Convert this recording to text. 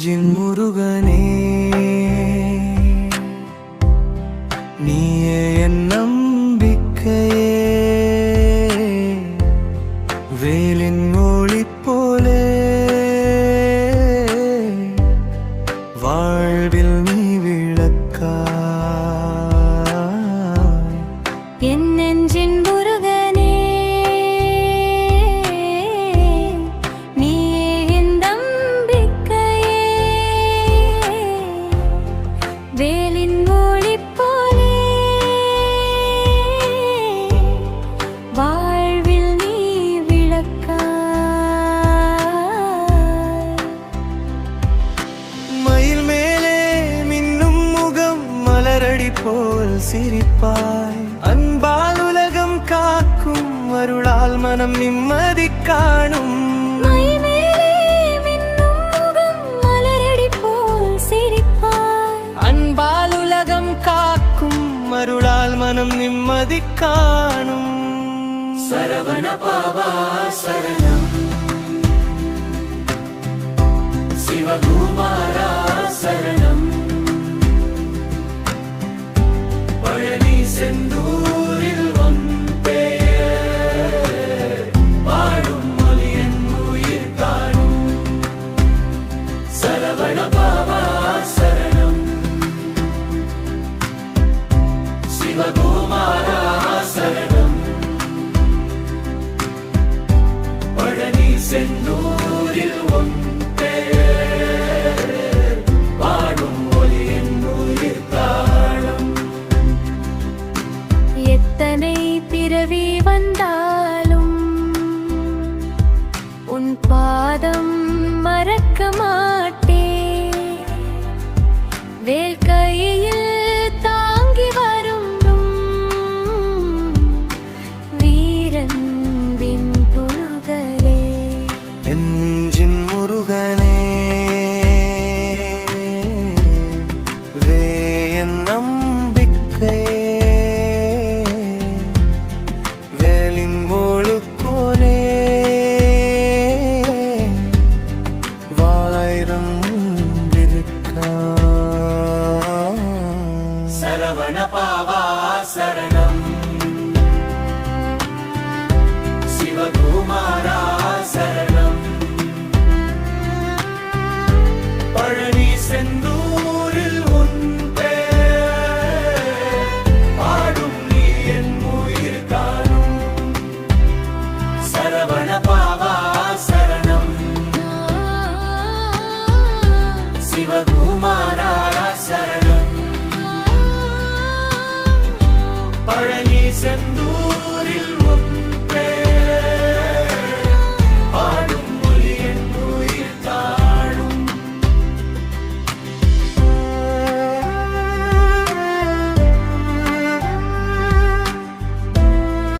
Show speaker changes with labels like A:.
A: நெஞ்சின் முருகனே நீயே என்
B: நம்பிக்கையே. வேலின் மொழி போலே வாழ்வில் போல் சிரிப்பாய். அன்பால் உலகம் காக்கும் அருளால் மனம் நிம்மதி காணும். அன்பால் உலகம் காக்கும் அருளால் மனம் நிம்மதி காணும். சரவண பாபா சரணம். சிவகுமாரா சரணம். சிவகுமாரா சரணம் பழனி செந்தூரில் உன் பெயர் வாழும் ஒளி என் உயிர் காணும்
A: எத்தனை பிறவி வந்தாலும் உன்
B: എഞ്ചിൻ മുരുകനെ വേയൻ സരവണ പാവാ Bharava.